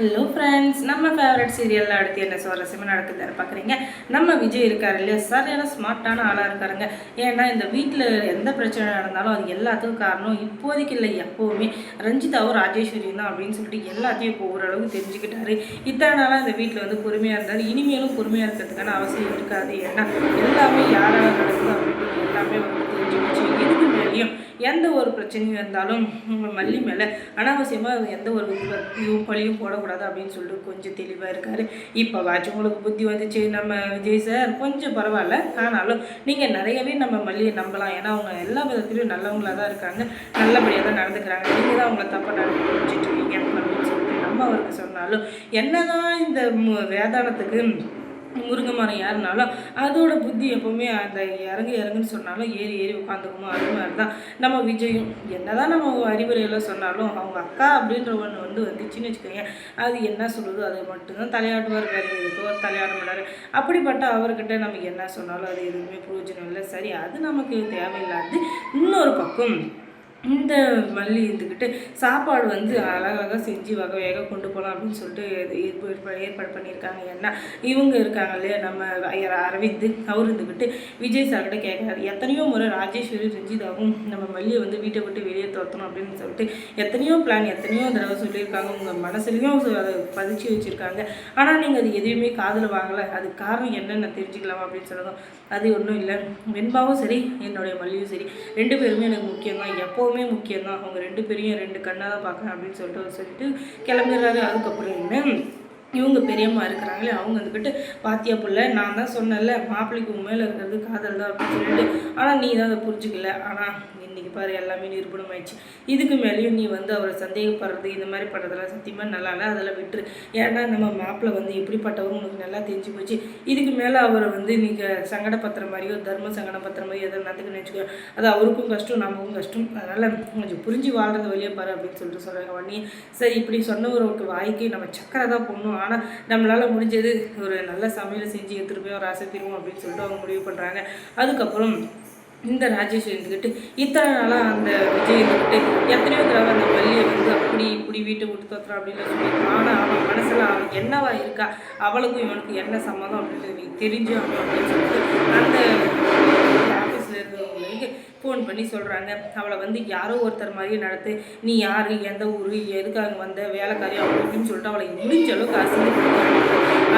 Hello friends நம்ம favourite சீரியலில் அடுத்து என்ன சுவாரஸ்யமாக நடக்குதுன்னு பார்க்குறீங்க நம்ம விஜய் இருக்கார் இல்லையா? சரியான ஸ்மார்ட்டான ஆளாக இருக்காருங்க. ஏன்னா இந்த வீட்டில் எந்த பிரச்சனை நடந்தாலும் அது எல்லாத்துக்கும் காரணம் இப்போதைக்கு இல்லை எப்போவுமே ரஞ்சிதாவும் ராஜேஸ்வரியும் தான் அப்படின்னு சொல்லிட்டு எல்லாத்தையும் இப்போ ஓரளவுக்கு தெரிஞ்சுக்கிட்டாரு. இத்தனை நாளாக இந்த வீட்டில் வந்து பொறுமையாக இருந்தார். இனிமேலும் பொறுமையாக இருக்கிறதுக்கான அவசியம் இருக்காது. ஏன்னா எல்லாமே யாரால நடக்குது அப்படின்னு எல்லாமே வந்து தெரிஞ்சுக்கிச்சு. இதுக்கு மேலேயும் எந்த ஒரு பிரச்சனையும் இருந்தாலும் உங்கள் மல்லி மேலே அனாவசியமாக எந்த ஒரு இதுவும் பழியும் போடக்கூடாது அப்படின்னு சொல்லிட்டு கொஞ்சம் தெளிவாக இருக்கார். இப்போ வாட்ச் உங்களுக்கு புத்தி வந்துச்சு. நம்ம விஜய் சார் கொஞ்சம் பரவாயில்ல. ஆனாலும் நீங்கள் நிறையவே நம்ம மல்லியை நம்பலாம். ஏன்னா அவங்க எல்லா விதத்துலையும் நல்லவங்களாக தான் இருக்காங்க. நல்லபடியாக தான் நடந்துக்கிறாங்க. நீங்கள் தான் அவங்கள தப்பாக நடந்து புரிஞ்சிட்டு இருக்கீங்க அப்படின்னு சொல்லிட்டு நம்ம அவருக்கு சொன்னாலும் என்னதான் இந்த வேதாளத்துக்கு முருங்கை மரம் ஏறினாலும் அதோட புத்தி எப்போவுமே அந்த இறங்கு இறங்குன்னு சொன்னாலும் ஏறி ஏறி உட்காந்துக்குமோ? அது மாதிரி தான் நம்ம விஜயும். என்னதான் நம்ம அறிவுரையில் சொன்னாலும் அவங்க அக்கா அப்படின்ற ஒன்று வந்து வந்துச்சுன்னு வச்சுக்கோங்க. அது என்ன சொல்லுதோ அது மட்டும்தான் தலையாட்டுவார் வேறு எதுக்கோ ஒரு தலையாட மாட்டார் அப்படிப்பட்ட அவர்கிட்ட நமக்கு என்ன சொன்னாலும் அது எதுவுமே பிரயோஜனம் இல்லை. சரி அது நமக்கு தேவையில்லாது. இன்னொரு பக்கம் இந்த மல்லி இருந்துக்கிட்டு சாப்பாடு வந்து அழகாக செஞ்சு வகை வேக கொண்டு போகலாம் அப்படின்னு சொல்லிட்டு ஏற்பாடு ஏற்ப- ஏற்பாடு பண்ணியிருக்காங்க. ஏன்னா இவங்க இருக்காங்க இல்லையா நம்ம ஐயர் அரவிந்த் அவர் இருந்துக்கிட்டு விஜய் சார்கிட்ட கேட்குறாரு எத்தனையோ முறை ராஜேஸ்வரி ரஞ்சிதாவும் நம்ம மல்லியை வந்து வீட்டை விட்டு வெளியே துரத்தணும் அப்படின்னு சொல்லிட்டு எத்தனையோ பிளான் எத்தனையோ தடவை சொல்லியிருக்காங்க. உங்கள் மனசுலையும் அதை பதிச்சு வச்சுருக்காங்க. ஆனால் நீங்கள் அது எதுவுமே காதில் வாங்கலை. அதுக்கு காரணம் என்னென்ன தெரிஞ்சுக்கலாமா அப்படின்னு சொல்லணும் அது ஒன்றும் இல்லை. வெண்பாவும் சரி என்னுடைய மல்லியும் சரி. ரெண்டு பேருமே எனக்கு முக்கியம் தான் ரொம்பவுமே முக்கியம் தான் அவங்க ரெண்டு பேரையும் ரெண்டு கண்ணாக தான் பார்க்குறேன் அப்படின்னு சொல்லிட்டு சொல்லிட்டு கிளம்பிடுறாரு. அதுக்கப்புறம் என்ன? இவங்க பெரியம்மா இருக்கிறாங்களே அவங்க வந்துக்கிட்டு பாத்தியா பிள்ளை நான் தான் சொன்னேன்ல மாப்பிள்ளைக்கு உன் மேலே இருக்கிறது காதல் தான் அப்படின்னு சொல்லிட்டு. ஆனால் நீ தான் அதை புரிஞ்சுக்கல. ஆனால் இன்னைக்கு பாரு எல்லாமே நிரூபணம் ஆயிடுச்சு இதுக்கு மேலேயும் நீ வந்து அவரை சந்தேகப்படுறது இந்த மாதிரி பண்ணுறதெல்லாம் சத்தியமாக நல்லா இல்லை. அதெல்லாம் விட்டுரு. ஏன்னா நம்ம மாப்பிள்ளை வந்து எப்படிப்பட்டவரும் உனக்கு நல்லா தெரிஞ்சு போச்சு. இதுக்கு மேலே அவரை வந்து நீங்கள் சங்கடப்படுத்துற மாதிரியோ தர்ம பத்திரம் மாதிரி எதாவது நடந்துக்குன்னு வச்சுக்கோ அது அவருக்கும் கஷ்டம் நமக்கும் கஷ்டம். அதனால் கொஞ்சம் புரிஞ்சு வாழ்கிறது வழியே பாரு அப்படின்னு சொல்லிட்டு சொல்கிறாங்க உடனே சரி இப்படி சொன்னவருக்கு வாய்க்கு நம்ம சக்கரை தான் போடணும். ஆனால் நம்மளால் முடிஞ்சது ஒரு நல்ல சமையலை செஞ்சு எடுத்துகிட்டு போய் ஒரு ஆசை அப்படின்னு சொல்லிட்டு அவங்க முடிவு பண்ணுறாங்க அதுக்கப்புறம் இந்த ராஜேஷ் இருந்துக்கிட்டு இத்தனை நாளாக அந்த விஜய் இருந்துக்கிட்டு எத்தனையோ தடவை அந்த பள்ளியை வந்து அப்படி இப்படி வீட்டை விட்டு தோத்துறோம் அப்படின்னு சொல்லி ஆனால் அவன் மனசில் அவன் என்னவா இருக்கா அவளுக்கும் இவனுக்கு என்ன சம்மதம் அப்படின்னு தெரிஞ்சு அவன் அப்படின்னு சொல்லிட்டு அந்த ஃபோன் பண்ணி சொல்கிறாங்க அவளை வந்து யாரோ ஒருத்தர் மாதிரியே நடத்து நீ யார்? எந்த ஊர்? எதுக்காக வந்த? வேலைக்காரி அப்படின்னு சொல்லிட்டு அவளை முடிஞ்ச அளவுக்கு அசிங்க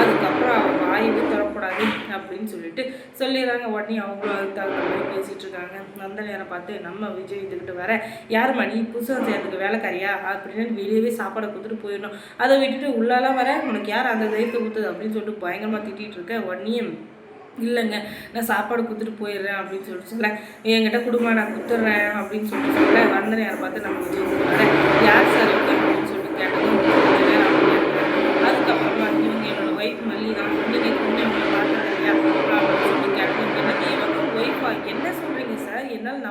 அதுக்கப்புறம் அவள் வாயவே தரக்கூடாது அப்படின்னு சொல்லிட்டு சொல்லிடுறாங்க. உடனே அவங்களும் அதுக்கு தகுந்த மாதிரி பேசிகிட்டு இருக்காங்க. அந்த நேரம் பார்த்து நம்ம விஜய் இதுக்கிட்ட வர யார் மணி புதுசாக சேர்ந்துக்கு வேலைக்காரியா? அப்படின்னு வெளியவே சாப்பாடை கொடுத்துட்டு போயிடணும். அதை விட்டுட்டு உள்ளாலாம் வர உனக்கு யார் அந்த தைரியத்தை கொடுத்தது? அப்படின்னு சொல்லிட்டு பயங்கரமாக திட்டிகிட்டு இருக்க. உடனே இல்லைங்க நான் சாப்பாடு கொடுத்துட்டு போயிடுறேன் அப்படின்னு சொல்லிட்டு சொல்கிறேன் என்கிட்ட குடும்பம் நான் கொடுத்துட்றேன் அப்படின்னு சொல்லிட்டு சொல்கிறேன் வந்த யாரை பார்த்து நம்ம விஜய் யார் சார் இவங்க அப்படின்னு சொல்லிட்டு கேட்டதும் கொஞ்ச நேரம் அப்படியே இருக்காரு. அதுக்கப்புறமா இவங்க என்னோட ஒய்ஃப் மல்லி தான் நீங்கள் கொண்டு இவங்களை பார்த்தது இல்லையா அப்படின்னு சொல்லிட்டு கேட்டதும் என்னது இவங்க ஒய்ஃபா என்ன சொல்கிறீங்க சார் என்னால்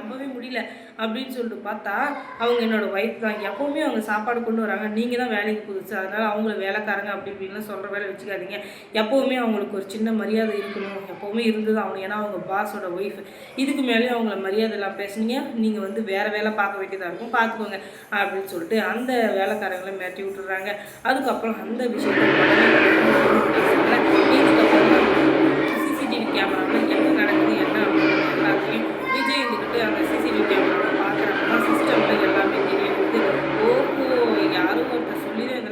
அப்படின்னு சொல்லிட்டு பார்த்தா அவங்க என்னோட ஒய்ஃப் தான். எப்போவுமே அவங்க சாப்பாடு கொண்டு வராங்க. நீங்கள் தான் வேலைக்கு புதுசு. அதனால் அவங்கள வேலைக்காரங்க அப்படி இப்படின்லாம் சொல்கிற வேலை வச்சுக்காதீங்க. எப்போவுமே அவங்களுக்கு ஒரு சின்ன மரியாதை இருக்கணும். எப்போவுமே இருந்தது அவங்க ஏன்னா அவங்க பாஸோட ஒய்ஃப் இதுக்கு மேலேயும் அவங்கள மரியாதை எல்லாம் பேசுனீங்க. நீங்கள் வந்து வேறு வேலை பார்க்க வேண்டியதாக இருக்கும். பார்த்துக்கோங்க அப்படின்னு சொல்லிட்டு அந்த வேலைக்காரங்களை மிரட்டி விட்டுறாங்க. அதுக்கப்புறம் அந்த விஷயத்தை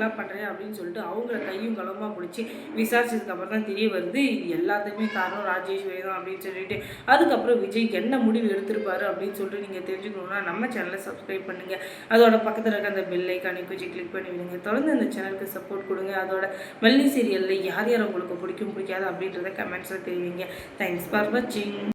தான் பண்ணுறேன் அப்படின்னு சொல்லிட்டு அவங்கள கையும் களமாக பிடிச்சி விசாரிச்சதுக்கப்புறம் தான் தெரிய வருது இது எல்லாத்துக்குமே காரணம் ராஜேஸ்வரி தான் அப்படின்னு சொல்லிட்டு. அதுக்கப்புறம் விஜய் என்ன முடிவு எடுத்திருப்பாரு அப்படின்னு சொல்லிட்டு நீங்கள் தெரிஞ்சுக்கணுன்னா நம்ம சேனலை சப்ஸ்கிரைப் பண்ணுங்கள் அதோட பக்கத்தில் இருக்க அந்த பெல் ஐக்கானை கொஞ்சம் கிளிக் பண்ணி விடுங்க. தொடர்ந்து அந்த சேனலுக்கு சப்போர்ட் கொடுங்க. அதோட மல்லி சீரியலில் யார் யார் உங்களுக்கு பிடிக்கும் பிடிக்காது அப்படின்றத கமெண்ட்ஸில் தெரிவிங்க. தேங்க்ஸ் ஃபார் வாட்சிங்